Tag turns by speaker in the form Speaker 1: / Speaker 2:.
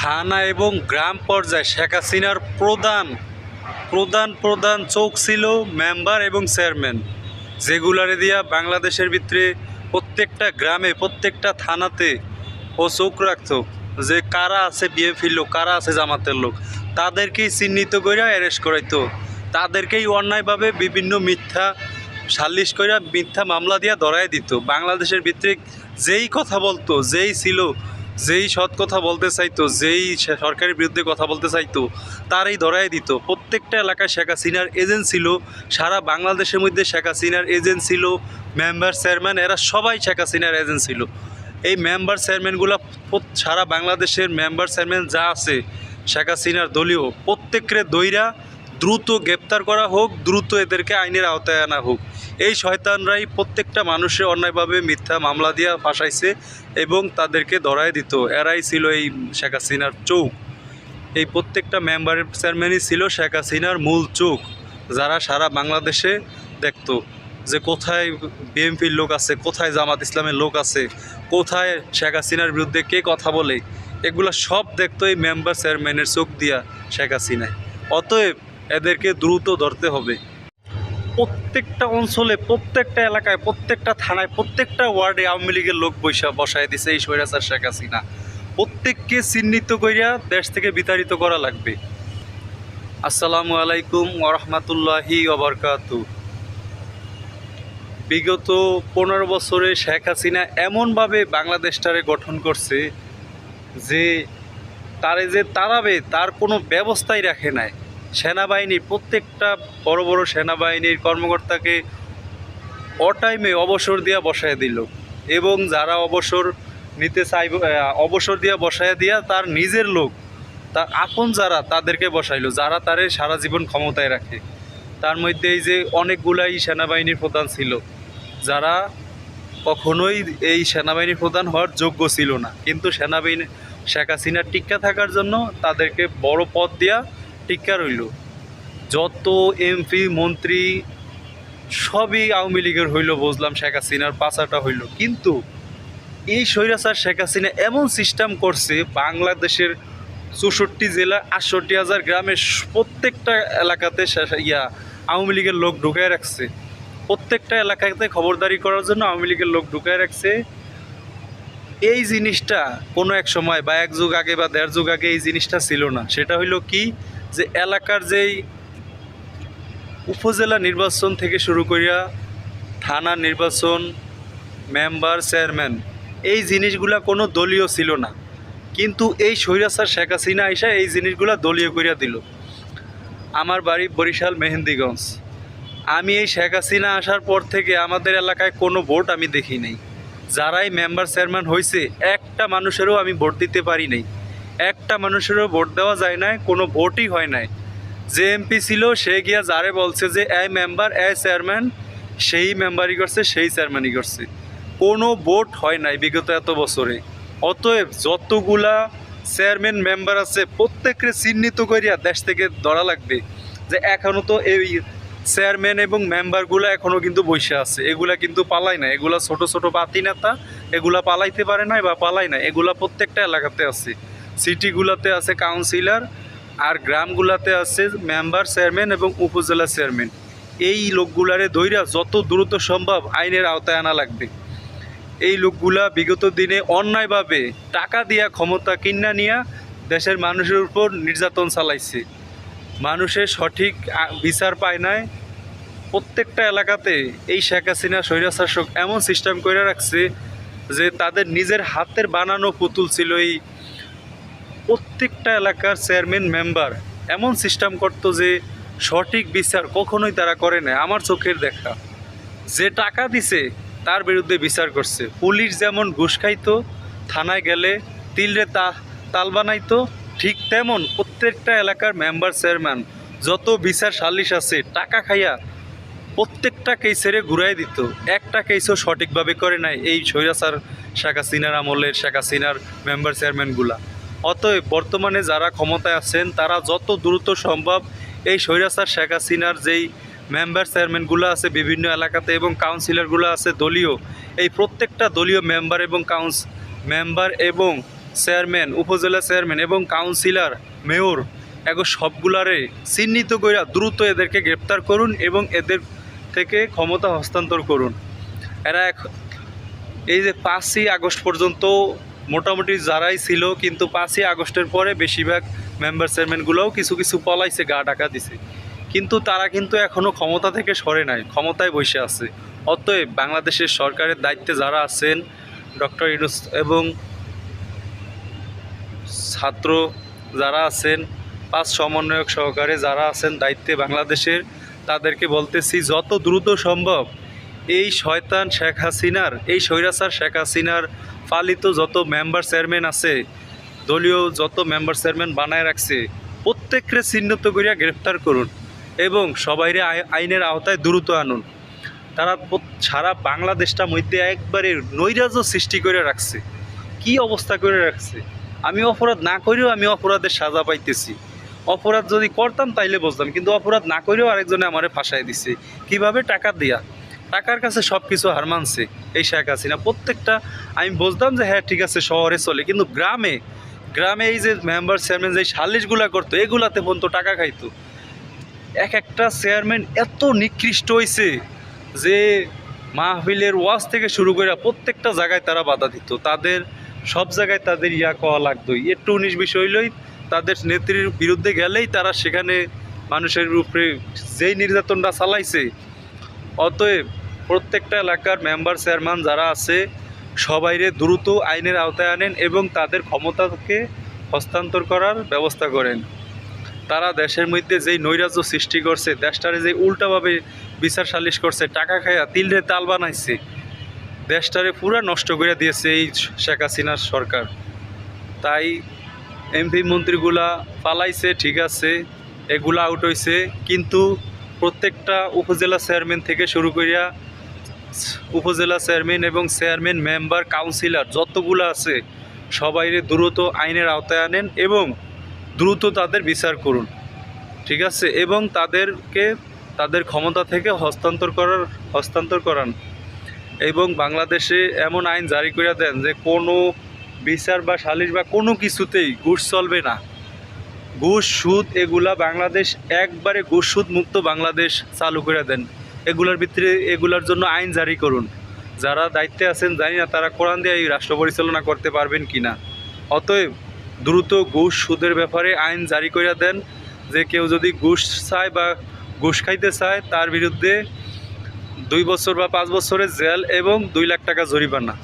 Speaker 1: থানা এবং গ্রাম পর্যায়ে শেখ হাসিনার প্রধান প্রধান প্রধান চোখ ছিল মেম্বার এবং চেয়ারম্যান, যেগুলারে দিয়া বাংলাদেশের ভিতরে প্রত্যেকটা গ্রামে, প্রত্যেকটা থানাতে ও চোখ রাখতো যে কারা আছে বিএনপির লোক, কারা আছে জামাতের লোক। তাদেরকেই চিহ্নিত করে অ্যারেস্ট করাইতো। তাদেরকেই অন্যায়ভাবে বিভিন্ন মিথ্যা, সালিশ করে মিথ্যা মামলা দিয়া ধরাই দিত। বাংলাদেশের ভিতরে যেই কথা বলতো, যেই ছিল যেই সৎ কথা বলতে চাইতো, যেই সরকারের বিরুদ্ধে কথা বলতে চাইতো, তারই ধরাই দিত। প্রত্যেকটা এলাকায় শেখ হাসিনার এজেন্ট ছিল, সারা বাংলাদেশের মধ্যে শেখ হাসিনার এজেন্ট ছিল, মেম্বার চেয়ারম্যান, এরা সবাই শেখ হাসিনার এজেন্ট ছিল। এই মেম্বার চেয়ারম্যানগুলো সারা বাংলাদেশের মেম্বার চেয়ারম্যান যা আছে, শেখ হাসিনার দলীয় প্রত্যেকের দইরা দ্রুত গ্রেপ্তার করা হোক, দ্রুত এদেরকে আইনের আওতায় আনা হোক। এই শয়তানরাই প্রত্যেকটা মানুষের অন্যায়ভাবে মিথ্যা মামলা দিয়া ফাঁসাইছে এবং তাদেরকে ধরায় দিত। এরাই ছিল এই শেখ হাসিনার চৌক এই প্রত্যেকটা মেম্বারের চেয়ারম্যানই ছিল শেখ হাসিনার মূল চোখ, যারা সারা বাংলাদেশে দেখত যে কোথায় বিএনপির লোক আছে, কোথায় জামাত ইসলামের লোক আছে, কোথায় শেখ হাসিনার বিরুদ্ধে কে কথা বলে, এগুলো সব দেখতো এই মেম্বার চেয়ারম্যানের চোখ দিয়া শেখ হাসিনায়। অতএব এদেরকে দ্রুত ধরতে হবে। প্রত্যেকটা অঞ্চলে, প্রত্যেকটা এলাকায়, প্রত্যেকটা থানায়, প্রত্যেকটা ওয়ার্ডে আওয়ামী লীগের লোক বৈশা বসায় দিছে এই স্বৈরাচার শেখ হাসিনা। প্রত্যেককে চিহ্নিত করিয়া দেশ থেকে বিতাড়িত করা লাগবে। আসসালামু আলাইকুম ওরহমাতুল্লাহি ওবরকাতু বিগত পনেরো বছরে শেখ হাসিনা এমনভাবে বাংলাদেশটারে গঠন করছে যে তারে যে তাড়াবে, তার কোনো ব্যবস্থাই রাখে নাই। সেনাবাহিনীর প্রত্যেকটা বড় বড় সেনাবাহিনীর কর্মকর্তাকে অটাইমে অবসর দিয়া বসায় দিল। এবং যারা অবসর নিতে চাইব অবসর দিয়া বসায় দিয়া তার নিজের লোক, তার আপন যারা তাদেরকে বসাইলো, যারা তারে সারা জীবন ক্ষমতায় রাখে। তার মধ্যে এই যে অনেকগুলাই সেনাবাহিনীর প্রধান ছিল, যারা কখনোই এই সেনাবাহিনীর প্রধান হওয়ার যোগ্য ছিল না। কিন্তু সেনাবাহিনী শেখ হাসিনার টিক্কা থাকার জন্য তাদেরকে বড় পদ দেওয়া টিক্কা রইল। যত এমপি, মন্ত্রী সবই আওয়ামী লীগের হইল, বুঝলাম, শেখ হাসিনার পাচাটা হইল। কিন্তু এই স্বৈরাচার শেখ হাসিনা এমন সিস্টেম করছে, বাংলাদেশের চৌষট্টি জেলা, আটষট্টি হাজার গ্রামের প্রত্যেকটা এলাকাতে ইয়া আওয়ামী লীগের লোক ঢুকায় রাখছে। প্রত্যেকটা এলাকাতে খবরদারি করার জন্য আওয়ামী লীগের লোক ঢুকায় রাখছে। এই জিনিসটা কোনো এক সময় বা এক যুগ আগে বা দেড় যুগ আগে এই জিনিসটা ছিল না। সেটা হইল কি? যে এলাকার যেই উপজেলা নির্বাচন থেকে শুরু করিয়া থানা নির্বাচন, মেম্বার, চেয়ারম্যান, এই জিনিসগুলা কোনো দলীয় ছিল না। কিন্তু এই স্বৈরাচার শেখ হাসিনা আইসা এই জিনিসগুলা দলীয় করিয়া দিল। আমার বাড়ি বরিশাল, মেহেন্দিগঞ্জ। আমি এই শেখ হাসিনা আসার পর থেকে আমাদের এলাকায় কোনো ভোট আমি দেখি নাই। যারাই মেম্বার, চেয়ারম্যান হয়েছে একটা মানুষেরও আমি ভোট দিতে পারি নাই। একটা মানুষেরও ভোট দেওয়া যায় না কোনো ভোটই হয় নাই। যে এমপি ছিল, সে গিয়া যারে বলছে যে এই মেম্বার এই চেয়ারম্যান সেই মেম্বারই করছে, সেই চেয়ারম্যানই করছে। কোনো ভোট হয় নাই বিগত এত বছরে। অতএব যতগুলা চেয়ারম্যান মেম্বার আছে, প্রত্যেককে চিহ্নিত করিয়া দেশ থেকে ধরা লাগবে যে এখনও তো এই চেয়ারম্যান এবং মেম্বারগুলো এখনও কিন্তু বসে আছে। এগুলা কিন্তু পালাই না এগুলা ছোট ছোট বাতি নেতা, এগুলা পালাইতে পারে না বা পালাই না এগুলা প্রত্যেকটা এলাকাতে আছে। সিটিগুলোতে আছে কাউন্সিলর আর গ্রামগুলাতে আছে মেম্বার চেয়ারম্যান এবং উপজেলা চেয়ারম্যান। এই লোকগুলারে দৈরা যত দ্রুত সম্ভব আইনের আওতায় আনা লাগবে। এই লোকগুলা বিগত দিনে অন্যায়ভাবে টাকা দিয়া ক্ষমতা কিনা নিয়া দেশের মানুষের উপর নির্যাতন চালাইছে। মানুষের সঠিক বিচার পায় নাই। প্রত্যেকটা এলাকাতে এই শেখ হাসিনা স্বৈরাশাসক এমন সিস্টেম করে রাখছে যে তাদের নিজের হাতের বানানো পুতুল ছিল এই প্রত্যেকটা এলাকার চেয়ারম্যান মেম্বার এমন সিস্টেম করতো যে সঠিক বিচার কখনোই তারা করে না। আমার চোখের দেখা। যে টাকা দিছে, তার বিরুদ্ধে বিচার করছে। পুলিশ যেমন ঘুষ খাইতো, থানায় গেলে তিলরে তা, তাল বানাইতো, ঠিক তেমন প্রত্যেকটা এলাকার মেম্বার চেয়ারম্যান যত বিচার সালিশ আছে, টাকা খাইয়া প্রত্যেকটা কেসেরে ঘুরাই দিত। একটা কেসও সঠিকভাবে করে নাই এই স্বৈরাচার শেখ হাসিনার আমলের শেখ হাসিনার মেম্বার চেয়ারম্যানগুলা। অতএব বর্তমানে যারা ক্ষমতায় আছেন, তারা যত দ্রুত সম্ভব এই স্বৈরাচার শেখ হাসিনার যেই মেম্বার চেয়ারম্যানগুলো আছে বিভিন্ন এলাকাতে এবং কাউন্সিলরগুলো আছে দলীয়, এই প্রত্যেকটা দলীয় মেম্বার এবং কাউন্স মেম্বার এবং চেয়ারম্যান উপজেলা চেয়ারম্যান এবং কাউন্সিলর মেয়র এগো সবগুলারে চিহ্নিত করে দ্রুত এদেরকে গ্রেপ্তার করুন এবং এদের থেকে ক্ষমতা হস্তান্তর করুন। এরা এক এই যে পাঁচই আগস্ট পর্যন্ত মোটামুটি যারাই ছিল কিন্তু পাঁচই আগস্টের পরে বেশিরভাগ মেম্বার চেয়ারম্যানগুলোও কিছু কিছু পলাইছে, গা টাকা দিছে। কিন্তু তারা কিন্তু এখনও ক্ষমতা থেকে সরে নাই, ক্ষমতায় বসে আছে। অতএব বাংলাদেশের সরকারের দায়িত্বে যারা আছেন, ডক্টর ইউনুস এবং ছাত্র যারা আছেন, পাঁচ সমন্বয়ক সহকারে যারা আছেন দায়িত্বে বাংলাদেশের, তাদেরকে বলতেছি, যত দ্রুত সম্ভব এই শয়তান শেখ হাসিনার, এই স্বৈরাচার শেখ হাসিনার পালিত যত মেম্বার চেয়ারম্যান আছে, দলীয় যত মেম্বার চেয়ারম্যান বানায় রাখছে প্রত্যেকরে চিহ্নিত করিয়া গ্রেফতার করুন এবং সবাইরে আই- আইনের আওতায় দ্রুত আনুন। তারা সারা বাংলাদেশটা মধ্যে একবারে নৈরাজ্য সৃষ্টি করে রাখছে। কি অবস্থা করে রাখছে? আমি অপরাধ না করেও আমি অপরাধের সাজা পাইতেছি। অপরাধ যদি করতাম তাইলে বুঝতাম, কিন্তু অপরাধ না করেও আরেকজনে আমারে ফাঁসাই দিছে। কীভাবে টাকা দিয়া? টাকার কাছে সব কিছু হার মানছে এই শেখ হাসিনা। প্রত্যেকটা আমি বুঝতাম যে হ্যাঁ ঠিক আছে, শহরে চলে। কিন্তু গ্রামে গ্রামে এই যে মেম্বার চেয়ারম্যান যে সালিশগুলা করতো, এগুলাতে পর্যন্ত টাকা খাইতো। এক একটা চেয়ারম্যান এত নিকৃষ্ট হয়েছে যে, মাহফিলের ওয়াজ থেকে শুরু করে প্রত্যেকটা জায়গায় তারা বাধা দিত। তাদের সব জায়গায় তাদের ইয়া কওয়া লাগতো একটু উনিশ বিশ হইলেই তাদের নেত্রীর বিরুদ্ধে গেলেই তারা সেখানে মানুষের উপরে যেই নির্যাতনটা চালাইছে, অতএব প্রত্যেকটা এলাকার মেম্বার চেয়ারম্যান যারা আছে সবাইরে দ্রুত আইনের আওতায় আনেন এবং তাদের ক্ষমতাকে হস্তান্তর করার ব্যবস্থা করেন। তারা দেশের মধ্যে যেই নৈরাজ্য সৃষ্টি করছে, দেশটারে যে উল্টাভাবে বিচার সালিশ করছে, টাকা খাইয়া তিলরে তাল বানাইছে, দেশটারে পুরা নষ্ট করে দিয়েছে এই শেখ হাসিনার সরকার। তাই এমপি মন্ত্রীগুলা পালাইছে ঠিক আছে, এগুলা আউট হয়েছে কিন্তু প্রত্যেকটা উপজেলা চেয়ারম্যান থেকে শুরু করিয়া উপজেলা চেয়ারম্যান এবং চেয়ারম্যান, মেম্বার, কাউন্সিলর যতগুলো আছে, সবাইরে দ্রুত আইনের আওতায় আনেন এবং দ্রুত তাদের বিচার করুন। ঠিক আছে? এবং তাদেরকে, তাদের ক্ষমতা থেকে হস্তান্তর করার, হস্তান্তর করান। এবং বাংলাদেশে এমন আইন জারি করে দেন যে কোনো বিচার বা সালিশ বা কোনো কিছুতেই ঘুষ চলবে না। ঘুষ, সুদ এগুলা বাংলাদেশ একবারে ঘুষ সুদ মুক্ত বাংলাদেশ চালু করে দেন। এগুলার ভিত্তিতে এগুলোর জন্য আইন জারি করুন। যারা দায়িত্বে আছেন, জানি না তারা কোরআন দিয়ে এই রাষ্ট্র পরিচালনা করতে পারবেন কি না অতএব দ্রুত ঘুষ সুদের ব্যাপারে আইন জারি করে দেন যে কেউ যদি ঘুষ চায় বা ঘুষ খাইতে চায়, তার বিরুদ্ধে দুই বছর বা পাঁচ বছরের জেল এবং দুই লাখ টাকা জরিমানা।